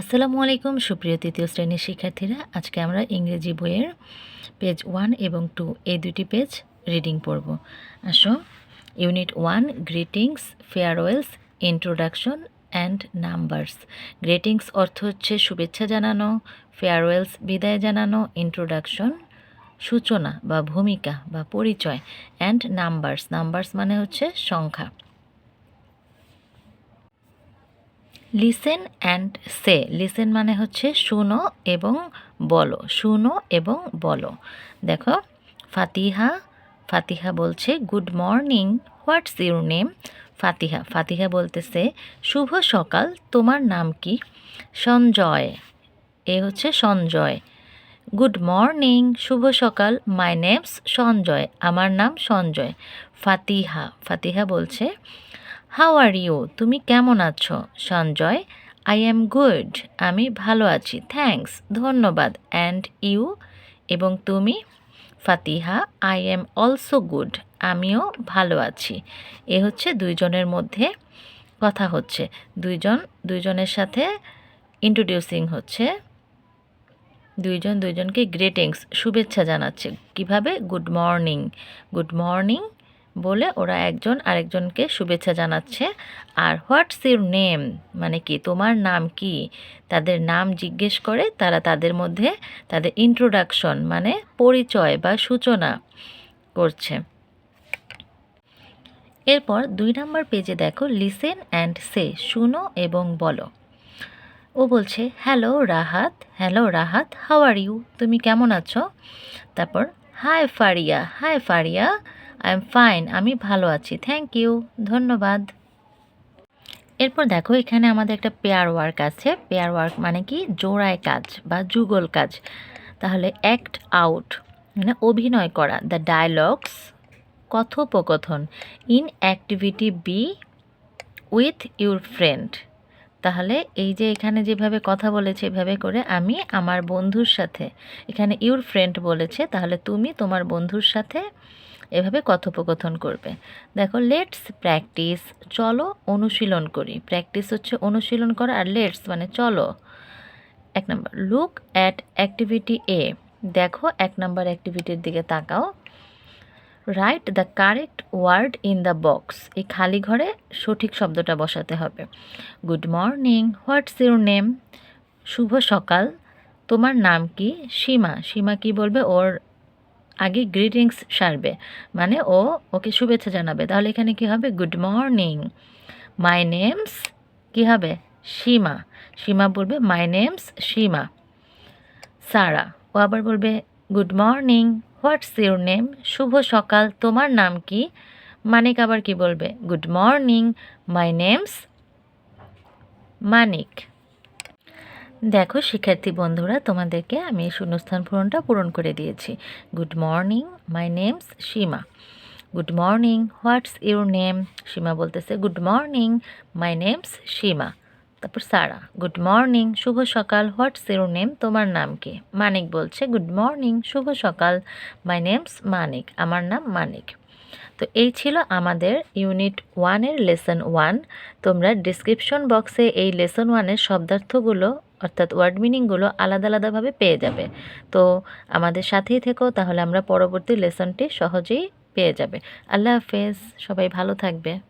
আসসালামু আলাইকুম, সুপ্রিয় তৃতীয় শ্রেণির শিক্ষার্থীরা। আজকে আমরা ইংরেজি বইয়ের পেজ ওয়ান এবং টু এই দুটি পেজ রিডিং পড়ব। আসো। Unit one greetings farewells introduction and numbers greetings অর্থ হচ্ছে শুভেচ্ছা জানানো ফেয়ারওয়েলস বিদায় জানানো ইন্ট্রোডাকশন সূচনা বা ভূমিকা বা পরিচয় অ্যান্ড নাম্বারস নাম্বারস মানে হচ্ছে সংখ্যা। লিসেন অ্যান্ড সে লিসেন মানে হচ্ছে শুনো এবং বলো। শুনো এবং বলো। দেখো, ফাতিহা ফাতিহা বলছে good morning what's your name Fatiha Fatiha বলতেছে, শুভ সকাল, তোমার নাম কি? সঞ্জয়, এ হচ্ছে সঞ্জয়। গুড মর্নিং শুভ সকাল মাই নেমস সঞ্জয়, আমার নাম সঞ্জয়। ফাতিহা ফাতিহা বলছে হাউ আর ইউ তুমি কেমন আছো? সঞ্জয় আই এম গুড আমি ভালো আছি। থ্যাঙ্কস ধন্যবাদ। অ্যান্ড ইউ এবং তুমি? Fatiha I am also good আমিও ভালো আছি। এ হচ্ছে দুইজনের মধ্যে কথা হচ্ছে। দুইজন, দুইজনের সাথে ইন্ট্রোডিউসিং হচ্ছে। দুইজন, দুইজনকে গ্রেটিংস শুভেচ্ছা জানাচ্ছে। কীভাবে? গুড মর্নিং গুড মর্নিং বলে ওরা একজন আরেকজনকে শুভেচ্ছা জানাচ্ছে। আর হোয়াটস ইউর নেম? মানে কি? তোমার নাম কি? তাদের নাম জিজ্ঞেস করে তারা তাদের মধ্যে তাদের ইন্ট্রোডাকশন মানে পরিচয় বা সূচনা করছে। এরপর দুই নম্বর পেজে দেখো লিসেন অ্যান্ড সে শুনো এবং বলো। ও বলছে hello Rahat. Hello Rahat how are you তুমি কেমন আছো? তারপর hi Faria. Hi Faria. I am fine আমি ভালো আছি থ্যাংক ইউ ধন্যবাদ। এরপর দেখো, এখানে আমাদের একটা পেয়ার ওয়ার্ক আছে। পেয়ার ওয়ার্ক মানে কি? জোড়ায় কাজ বা যুগল কাজ। তাহলে অ্যাক্ট আউট মানে অভিনয় করা দ্য ডায়লগস কথোপকথন in activity B with your friend তাহলে এই যে এখানে যেভাবে কথা বলেছে, এভাবে করে আমি আমার বন্ধুর সাথে, এখানে ইউর ফ্রেন্ড বলেছে, তাহলে তুমি তোমার বন্ধুর সাথে এভাবে কথোপকথন করবে। দেখো লেটস প্র্যাকটিস চলো অনুশীলন করি। প্র্যাকটিস হচ্ছে অনুশীলন করা আর লেটস মানে চলো। এক নম্বর লুক অ্যাট অ্যাক্টিভিটি এ দেখো, এক নম্বর অ্যাক্টিভিটির দিকে তাকাও। Write the correct word in the box এই খালি ঘরে সঠিক শব্দটা বসাতে হবে। Good morning what's your name শুভ সকাল। তোমার নাম কি? সীমা। সীমা কি বলবে? ওর আগে গ্রিটিংস সারবে। মানে ও ওকে শুভেচ্ছা জানাবে। তাহলে এখানে কি হবে? গুড মর্নিং মাই নেমস কি হবে? সীমা সীমা বলবে মাই নেমস সীমা সারা ও আবার বলবে good morning what's your name শুভ সকাল। তোমার নাম কি? মানিক আবার কি বলবে good morning my name's Manik. দেখো, শিক্ষার্থী বন্ধুরা, তোমাদেরকে আমি শূন্যস্থান পূরণটা পূরণ করে দিয়েছি। Good morning my name's Sima good morning what's your name Sima বলতেছে good morning my name's Sima তারপর সারা গুড মর্নিং শুভ সকাল হোয়াটস ইউর নেম তোমার নাম কি? মানিক বলছে গুড মর্নিং শুভ সকাল মাই নেমস মানিক, আমার নাম মানিক। তো এই ছিল আমাদের ইউনিট ওয়ানের লেসন ওয়ান তোমরা ডিসক্রিপশন বক্সে এই লেসন ওয়ানের শব্দার্থগুলো অর্থাৎ ওয়ার্ড মিনিংগুলো আলাদা আলাদাভাবে পেয়ে যাবে। তো আমাদের সাথেই থেকো, তাহলে আমরা পরবর্তী লেসনটি সহজেই পেয়ে যাবে। আল্লাহ হাফেজ, সবাই ভালো থাকবে।